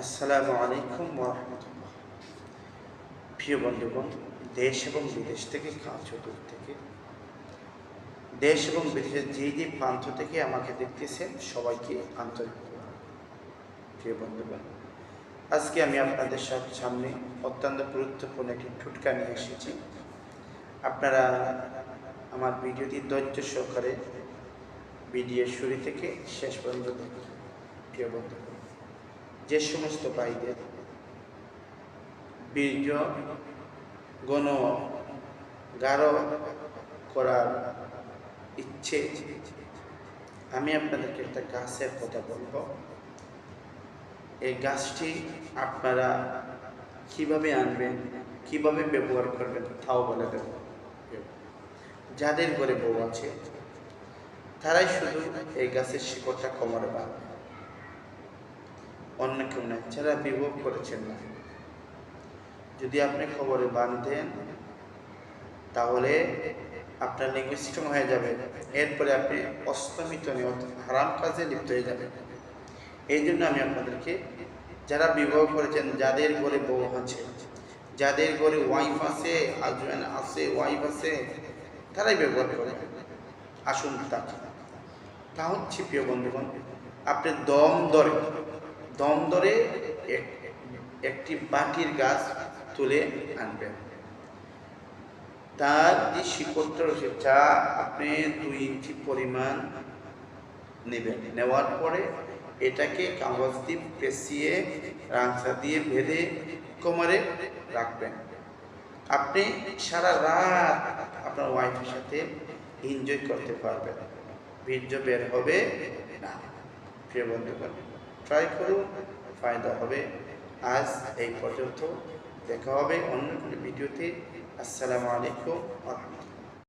আসসালামু আলাইকুম রহমতুল্লাহ। প্রিয় বন্ধুগণ, দেশ এবং বিদেশ থেকে ও দূর থেকে, দেশ এবং বিদেশের যে যে প্রান্ত থেকে আমাকে দেখতেছেন, সবাইকে আন্তরিক প্রিয় বন্ধুগণ, আজকে আমি আপনাদের সব সামনে অত্যন্ত গুরুত্বপূর্ণ একটি ঠুটকা নিয়ে এসেছি। আপনারা আমার ভিডিওটি ধৈর্য সহকারে ভিডিও শুরু থেকে শেষ পর্যন্ত দেখুন, প্রিয় বন্ধুগণ। যে সমস্ত ভাইদের বীর্য, গণ, গাঢ় করার ইচ্ছে। আমি আপনাদেরকে একটা গাছের কথা বলব। এই গাছটি আপনারা কীভাবে আনবেন, কীভাবে ব্যবহার করবেন তাও বলে দেব। যাদের ঘরে বউ আছে, তারাই শুধু এই গাছের শিকড়টা কোমরে বাঁধবে অন্য কেউ নয় যারা বিভোগ করেছেন না। যদি আপনি খবরে বাঁধেন তাহলে আপনার নির্দিষ্টম হয়ে যাবে। এরপরে আপনি অস্তমিত হারাম কাজে লিপ্ত হয়ে যাবেন। এই জন্য আমি আপনাদেরকে, যারা বিবাহ করেছেন, যাদের ঘরে বউ আছে, যাদের ঘরে ওয়াইফ আছে হাজব্যান্ড আছে ওয়াইফ আছে, তারাই ব্যবহার করে আসুন তা হচ্ছে প্রিয় বন্ধুগণ আপনি দম ধরে দম ধরে এক- একটি বাটির গাছ তুলে আনবেন তার যে শিকড়টা রয়েছে, যা আপনি দুই ইঞ্চি পরিমাণ নেবেন। নেওয়ার পরে এটাকে কাগজ দিয়ে পেঁচিয়ে রাংসা দিয়ে ভেদে কোমরে রাখবেন। আপনি সারা রাত আপনার ওয়াইফের সাথে এনজয় করতে পারবেন। বীর্য বের হবে না। প্রিয় বন্ধুগণ ট্রাই করুন ফায়দা হবে। আজ এই পর্যন্ত দেখা হবে অন্য কোনো ভিডিওতে। আসসালামু আলাইকুম রহমতুল্লাহ।